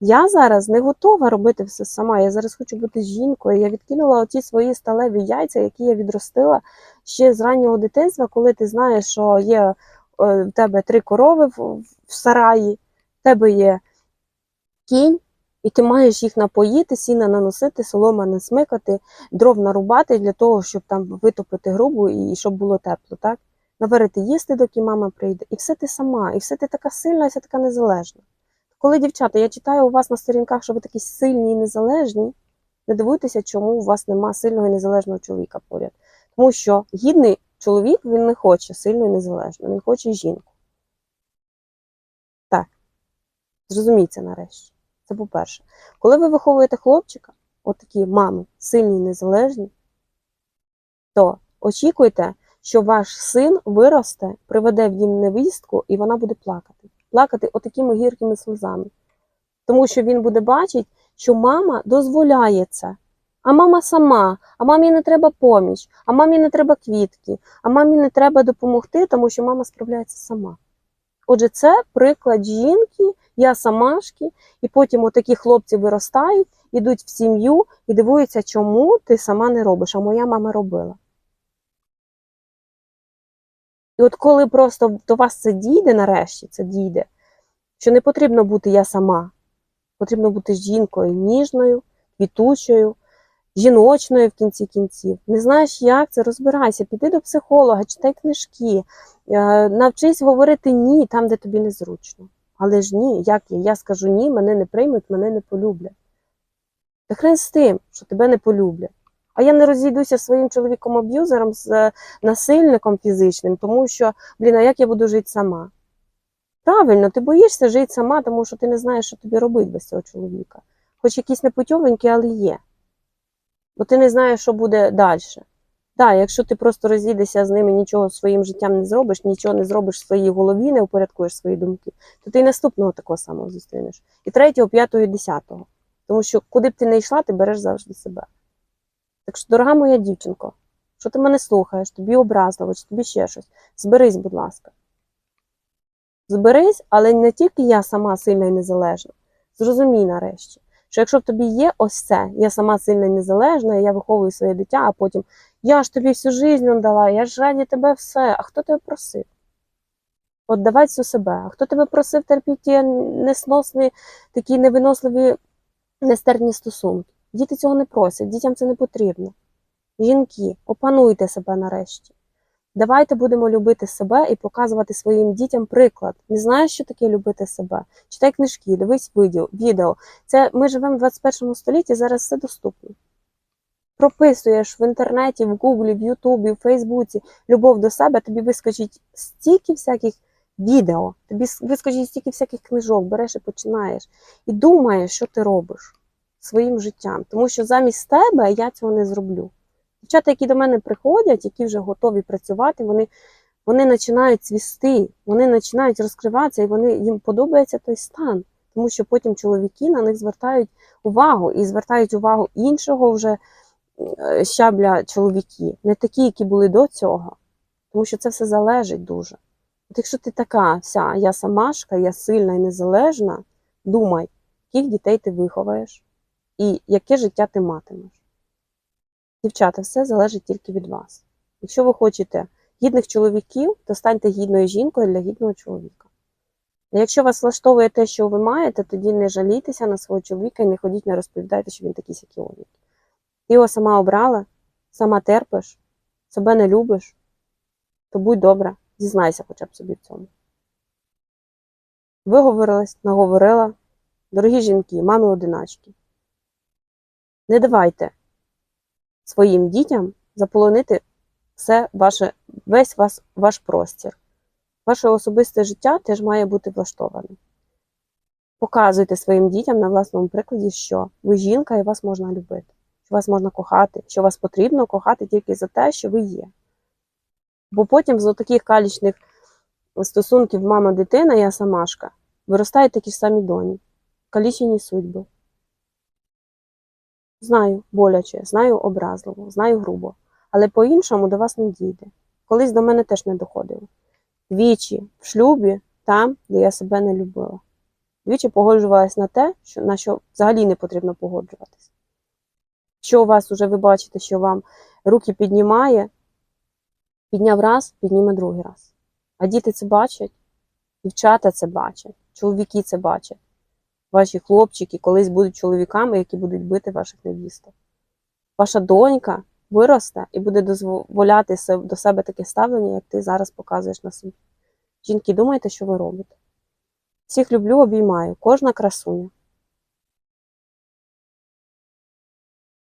Я зараз не готова робити все сама. Я зараз хочу бути жінкою. Я відкинула оті свої сталеві яйця, які я відростила ще з раннього дитинства, коли ти знаєш, що є е, в тебе три корови в, сараї, в тебе є кінь, і ти маєш їх напоїти, сіна наносити, солома насмикати, дров нарубати для того, щоб там витопити грубу і щоб було тепло, так? Наварити їсти, доки мама прийде. І все ти сама, і все ти така сильна, і все така незалежна. Коли, дівчата, я читаю у вас на сторінках, що ви такі сильні і незалежні, не дивуйтеся, чому у вас нема сильного і незалежного чоловіка поряд. Тому що гідний чоловік він не хоче сильно і незалежно, він хоче жінку. Так. Зрозумійте нарешті. Це по-перше. Коли ви виховуєте хлопчика, от такі мами, сильні і незалежні, то очікуйте, що ваш син виросте, приведе в дім невістку, і вона буде плакати. Плакати отакими гіркими сльозами. Тому що він буде бачити, що мама дозволяє це. А мама сама, а мамі не треба поміч, а мамі не треба квітки, а мамі не треба допомогти, тому що мама справляється сама. Отже, це приклад жінки, я самашки, і потім отакі хлопці виростають, ідуть в сім'ю і дивуються, чому ти сама не робиш, а моя мама робила. І от коли просто до вас це дійде нарешті, це дійде, що не потрібно бути я сама, потрібно бути жінкою ніжною, квітучою, жіночною в кінці кінців. Не знаєш, як це, розбирайся, піди до психолога, читай книжки, е, навчись говорити ні там, де тобі незручно. Але ж ні, як я? Я скажу ні, мене не приймуть, мене не полюблять. Та хрен з тим, що тебе не полюблять. А я не розійдуся зі своїм чоловіком-аб'юзером, з е, насильником фізичним, тому що, блін, а як я буду жити сама? Правильно, ти боїшся жити сама, тому що ти не знаєш, що тобі робити без цього чоловіка. Хоч якісь непутьовенькі, але є. Бо ти не знаєш, що буде далі. Так, якщо ти просто розійдешся з ними, нічого своїм життям не зробиш, нічого не зробиш в своїй голові, не упорядкуєш свої думки, то ти і наступного такого самого зустрінеш. І третього, п'ятого, і десятого. Тому що куди б ти не йшла, ти береш завжди себе. Так що, дорога моя дівчинко, що ти мене слухаєш, тобі образливо, чи тобі ще щось, зберись, будь ласка. Зберись, але не тільки я сама сильна і незалежна. Зрозумій нарешті, що якщо в тобі є ось це, я сама сильна і незалежна, я виховую своє дитя, а потім я ж тобі всю життя дала, я ж раді тебе все. А хто тебе просив? От давай всю себе. А хто тебе просив терпіти ті несносні, такі невиносливі, нестерпні стосунки? Діти цього не просять, дітям це не потрібно. Жінки, опануйте себе нарешті. Давайте будемо любити себе і показувати своїм дітям приклад. Не знаєш, що таке любити себе? Читай книжки, дивись відео. Це ми живемо в 21 столітті, зараз все доступно. Прописуєш в інтернеті, в Гуглі, в Ютубі, в Фейсбуці любов до себе, тобі вискочить стільки всяких відео, тобі вискочить стільки всяких книжок, береш і починаєш. І думаєш, що ти робиш своїм життям. Тому що замість тебе я цього не зроблю. Дівчата, які до мене приходять, які вже готові працювати, вони вони починають цвісти, вони починають розкриватися, і вони їм подобається той стан. Тому що потім чоловіки на них звертають увагу і звертають увагу іншого вже е, щабля чоловіки, не такі, які були до цього. Тому що це все залежить дуже. От якщо ти така вся, я самашка, я сильна і незалежна, думай, яких дітей ти виховаєш і яке життя ти матимеш. Дівчата, все залежить тільки від вас. Якщо ви хочете гідних чоловіків, то станьте гідною жінкою для гідного чоловіка. А якщо вас влаштовує те, що ви маєте, тоді не жалійтеся на свого чоловіка і не ходіть, не розповідайте, що він такий сякіонік. Ти його сама обрала, сама терпиш, себе не любиш, то будь добра, зізнайся хоча б собі в цьому. Виговорилась, наговорила. Дорогі жінки, мами одиначки. Не давайте своїм дітям заполонити все ваше, весь вас, ваш простір. Ваше особисте життя теж має бути влаштоване. Показуйте своїм дітям на власному прикладі, що ви жінка і вас можна любити, що вас можна кохати, що вас потрібно кохати тільки за те, що ви є. Бо потім з таких калічних стосунків мама-дитина, я самашка, виростають такі ж самі доні, калічені судьби. Знаю боляче, знаю образливо, знаю грубо, але по-іншому до вас не дійде. Колись до мене теж не доходило. Двічі в шлюбі, там, де я себе не любила. двічі погоджувалась на те, що, на що взагалі не потрібно погоджуватися. Що у вас уже ви бачите, що вам руки піднімає, підняв раз, підніме другий раз. А діти це бачать, дівчата це бачать, чоловіки це бачать. Ваші хлопчики колись будуть чоловіками, які будуть бити ваших невісток. Ваша донька виросте і буде дозволяти до себе таке ставлення, як ти зараз показуєш на собі. Жінки, думайте, що ви робите. Всіх люблю, обіймаю, кожна красуня.